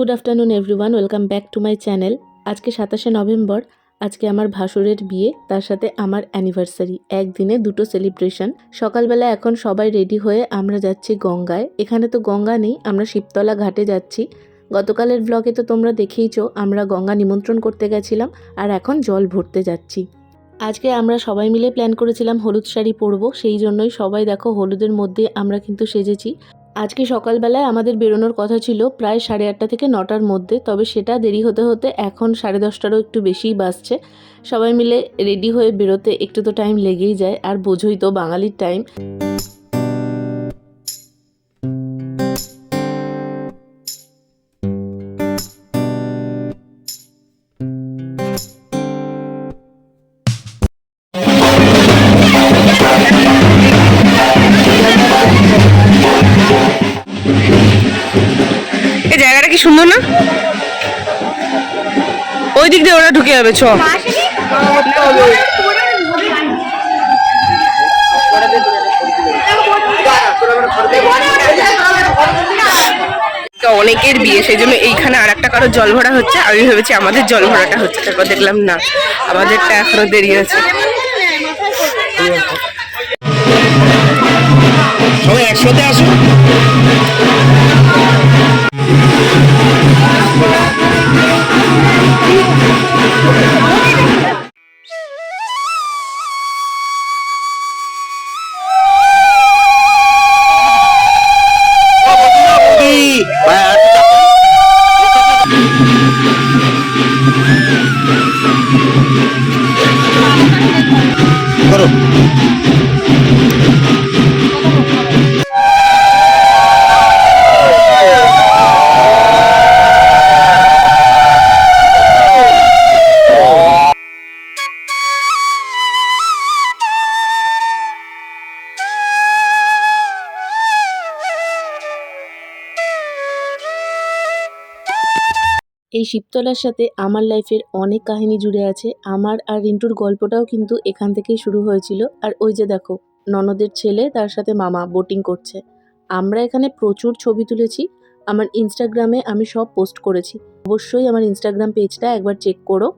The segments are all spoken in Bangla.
Good afternoon everyone welcome back to my channel আজকে সাতাশে নভেম্বর। আজকে আমার ভাসুরের বিয়ে, তার সাথে আমার অ্যানিভার্সারি একদিনে দুটো সেলিব্রেশন সকালবেলা এখন সবাই রেডি হয়ে আমরা যাচ্ছি গঙ্গায়। এখানে তো গঙ্গা নেই, আমরা শিবতলা ঘাটে যাচ্ছি। গতকালের ব্লগে তো তোমরা দেখেইছো, আমরা গঙ্গা নিমন্ত্রণ করতে গেছিলাম, আর এখন জল ভরতে যাচ্ছি। আজকে আমরা সবাই মিলে প্ল্যান করেছিলাম হলুদ শাড়ি পরবো, সেই জন্যই সবাই দেখো হলুদের মধ্যে আমরা কিন্তু সেজেছি। আজকে সকালবেলায় আমাদের বেরোনোর কথা ছিল প্রায় সাড়ে আটটা থেকে নটার মধ্যে, তবে সেটা দেরি হতে হতে এখন সাড়ে দশটারও একটু বেশিই বাজছে। সবাই মিলে রেডি হয়ে বেরোতে একটু তো টাইম লেগেই যায়, আর বোঝোই তো বাঙালির টাইম ওই দিক দিয়ে ওরা ঢুকে যাবে, চ। অনেকের বিয়ে, সেই জন্য এইখানে আর একটা কারও জল ভরা হচ্ছে আমি ভেবেছি আমাদের জল ভরাটা হচ্ছে, তারপর দেখলাম না, আমাদেরটা এখনও দেরি আছে। সবাই একসাথে আসো করো এই শিবতলার সাথে আমার লাইফের অনেক কাহিনী জুড়ে আছে। আমার আর রিন্টুর গল্পটাও কিন্তু এখান থেকেই শুরু হয়েছিল। আর ওই যে দেখো, ননদের ছেলে তার সাথে মামা বোটিং করছে। আমরা এখানে প্রচুর ছবি তুলেছি। আমার ইনস্টাগ্রামে আমি সব পোস্ট করেছি। অবশ্যই আমার ইনস্টাগ্রাম পেজটা একবার চেক করো।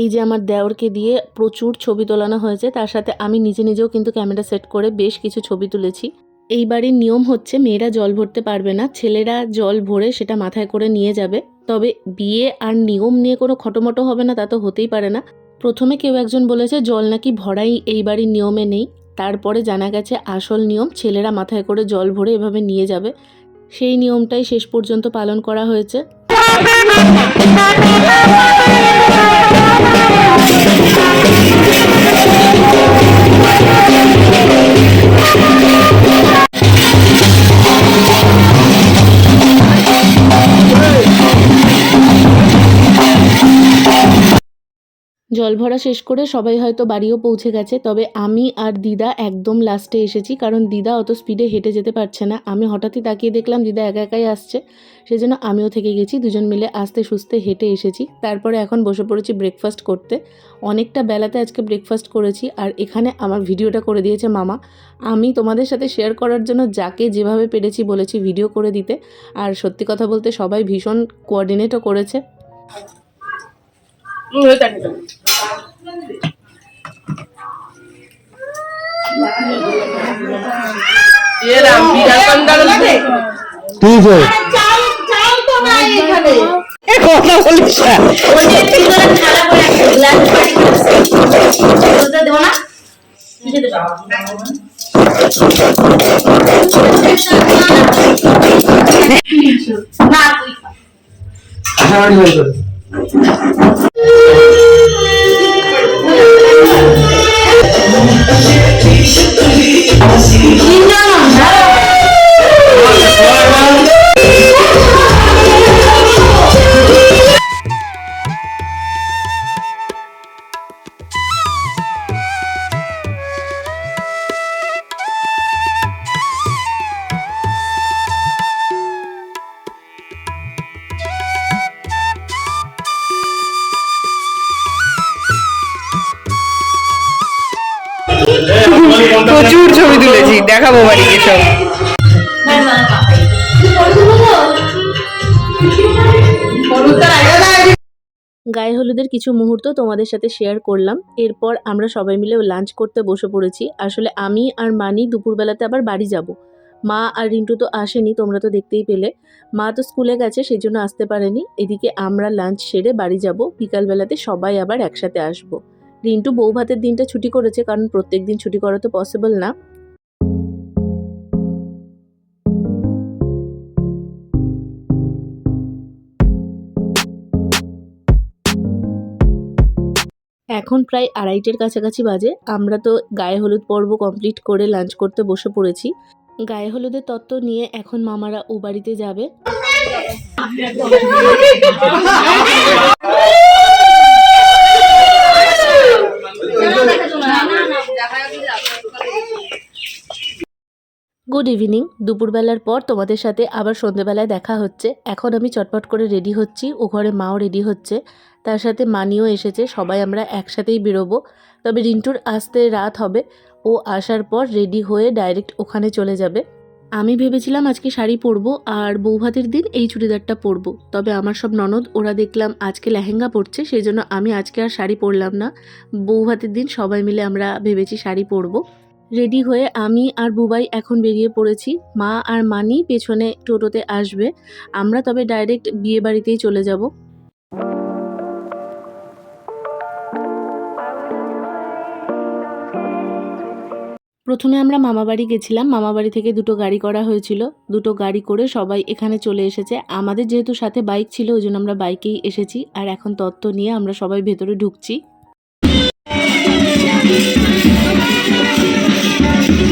এই যে আমার দেওরকে দিয়ে প্রচুর ছবি তোলানো হয়েছে, তার সাথে আমি নিজে নিজেও কিন্তু ক্যামেরা সেট করে বেশ কিছু ছবি তুলেছি। এই বাড়ির নিয়ম হচ্ছে মেয়েরা জল ভরতে পারবে না, ছেলেরা জল ভরে সেটা মাথায় করে নিয়ে যাবে। তবে বিয়ে আর নিয়ম নিয়ে কোনো খটোমটো হবে না, তা তো হতেই পারে না। প্রথমে কেউ একজন বলেছে, জল নাকি ভরাই এই বাড়ির নিয়মে নেই। তারপরে জানা গেছে, আসল নিয়ম ছেলেরা মাথায় করে জল ভরে এভাবে নিয়ে যাবে। সেই নিয়মটাই শেষ পর্যন্ত পালন করা হয়েছে। Thank জল ভরা শেষ করে সবাই হয়তো বাড়িও পৌঁছে গেছে। তবে আমি আর দিদা একদম লাস্টে এসেছি, কারণ দিদা অত স্পিডে হেঁটে যেতে পারছে না। আমি হঠাৎই তাকিয়ে দেখলাম দিদা একা একাই আসছে, সেজন্য আমিও থেকে গেছি, দুজন মিলে আস্তে সুস্তে হেঁটে এসেছি। তারপরে এখন বসে পড়েছি ব্রেকফাস্ট করতে। অনেকটা বেলাতে আজকে ব্রেকফাস্ট করেছি, আর এখানে আমার ভিডিওটা করে দিয়েছে মামা। আমি তোমাদের সাথে শেয়ার করার জন্য যাকে যেভাবে পেরেছি বলেছি ভিডিও করে দিতে। আর সত্যি কথা বলতে সবাই ভীষণ কোঅর্ডিনেটও করেছে। ঠিক কথা বলিস না। হাঁড়ি বের প্রচুর ছবি তুলেছি, দেখাবো বাড়িকে সব। গায়ে হলুদের কিছু মুহূর্ত তোমাদের সাথে শেয়ার করলাম। এরপর আমরা সবাই মিলে লাঞ্চ করতে বসে পড়েছি। আসলে আমি আর মানি দুপুরবেলাতে আবার বাড়ি যাব। মা আর রিন্টু তো আসেনি, তোমরা তো দেখতেই পেলে। মা তো স্কুলে গেছে সেই জন্য আসতে পারেনি। এদিকে আমরা লাঞ্চ সেরে বাড়ি যাব। বিকালবেলাতে সবাই আবার একসাথে আসব। রিন্টু বউ ভাতের দিনটা ছুটি করেছে কারণ প্রত্যেক দিন ছুটি করা তো পসিবল না এখন প্রায় আড়াইটের কাছাকাছি বাজে আমরা তো গায়ে হলুদ পর্ব কমপ্লিট করে লাঞ্চ করতে বসে পড়েছি গায়ে হলুদের তত্ত্ব নিয়ে এখন মামারা ও বাড়িতে যাবে গুড ইভিনিং দুপুরবেলার পর তোমাদের সাথে আবার সন্ধেবেলায় দেখা হচ্ছে। এখন আমি চটপট করে রেডি হচ্ছি। ও ঘরে মাও রেডি হচ্ছে। তার সাথে মানিও এসেছে। সবাই আমরা একসাথেই বেরোবো। তবে রিন্টুর আসতে রাত হবে। ও আসার পর রেডি হয়ে ডাইরেক্ট ওখানে চলে যাবে। আমি ভেবেছিলাম আজকে শাড়ি পরবো আর বৌভাতের দিন এই চুড়িদারটা পরবো। তবে আমার সব ননদ, ওরা দেখলাম আজকে লেহেঙ্গা পরছে, সেই জন্য আমি আজকে আর শাড়ি পরলাম না। বৌভাতের দিন সবাই মিলে আমরা ভেবেছি শাড়ি পরবো। রেডি হয়ে আমি আর বুবাই এখন বেরিয়ে পড়েছি। মা আর মানি পেছনে টোটোতে আসবে। আমরা তবে ডাইরেক্ট বিয়ে বাড়িতেই চলে যাব। প্রথমে আমরা মামাবাড়ি গেছিলাম। মামাবাড়ি থেকে দুটো গাড়ি করা হয়েছিল। দুটো গাড়ি করে সবাই এখানে চলে এসেছে। আমাদের যেহেতু সাথে বাইক ছিল, ওই জন্য আমরা বাইকেই এসেছি। আর এখন তত্ত্ব নিয়ে আমরা সবাই ভেতরে ঢুকছি।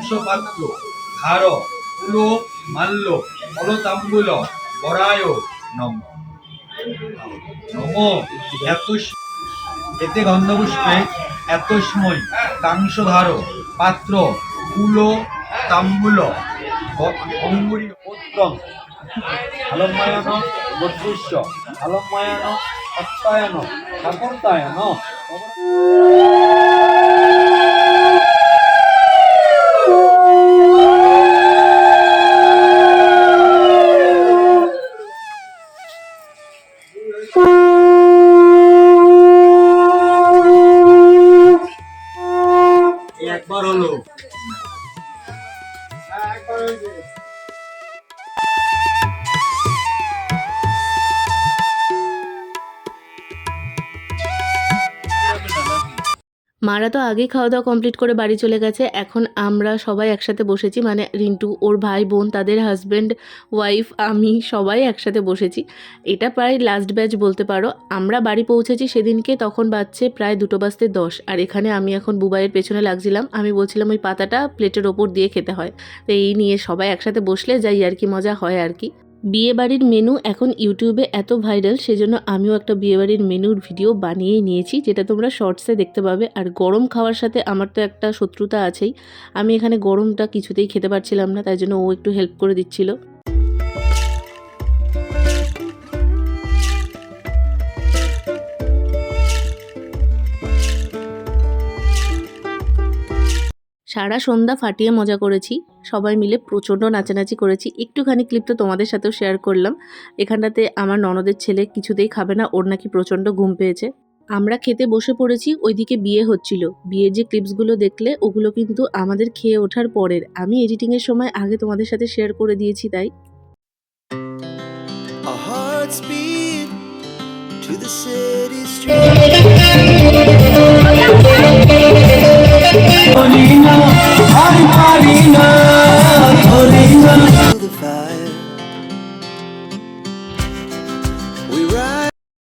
তাংশপাত্র ধার পুলো মাল্য ফলতাম্বুল বরায় নম নম এত এতে গন্ধপুষ্পে এতস্মৈ তাংশধার পাত্র কুলো তাম্বুল অঙ্গুরি পুত্রম আলম্বায়ন বদৃশ্য আলম্বায়ন সত্যায়ন ঠাকুরতায়ন। হলো। মারা তো আগেই খাওয়া দাওয়া কমপ্লিট করে বাড়ি চলে গেছে। এখন আমরা সবাই একসাথে বসেছি মানে রিন্টু, ওর ভাই, বোন, তাদের হাজব্যান্ড ওয়াইফ আমি সবাই একসাথে বসেছি। এটা প্রায় লাস্ট ব্যাচ বলতে পারো। আমরা বাড়ি পৌঁছেছি সেদিনকে, তখন বাজছে প্রায় দুটো বাজতে দশ। আর এখানে আমি এখন বুবাইয়ের পেছনে লাগছিলাম। আমি বলছিলাম, ওই পাতাটা প্লেটের ওপর দিয়ে খেতে হয়। তো এই নিয়ে সবাই একসাথে বসলে যাই আর কি মজা হয় আর কি। বিয়ে বাড়ির মেনু এখন ইউটিউবে এত ভাইরাল, সেজন্য আমিও একটা বিয়ে বাড়ির মেনুর ভিডিও বানিয়ে নিয়েছি, যেটা তোমরা শর্টসে দেখতে পাবে। আর গরম খাওয়ার সাথে আমার তো একটা শত্রুতা আছেই। আমি এখানে গরমটা কিছুতেই খেতে পারছিলাম না, তাই জন্য ও একটু হেল্প করে দিচ্ছিল। সারা সন্ধ্যা ফাটিয়ে মজা করেছি। সবাই মিলে প্রচণ্ড নাচানাচি করেছি। একটুখানি ক্লিপ তো তোমাদের সাথেও শেয়ার করলাম। এখানটাতে আমার ননদের ছেলে কিছুতেই খাবে না, ওর নাকি প্রচণ্ড ঘুম পেয়েছে। আমরা খেতে বসে পড়েছি, ওইদিকে বিয়ে হচ্ছিল। বিয়ের যে ক্লিপসগুলো দেখলে, ওগুলো কিন্তু আমাদের খেয়ে ওঠার পরের। আমি এডিটিংয়ের সময় আগে তোমাদের সাথে শেয়ার করে দিয়েছি তাই। চলি না আর পারি না।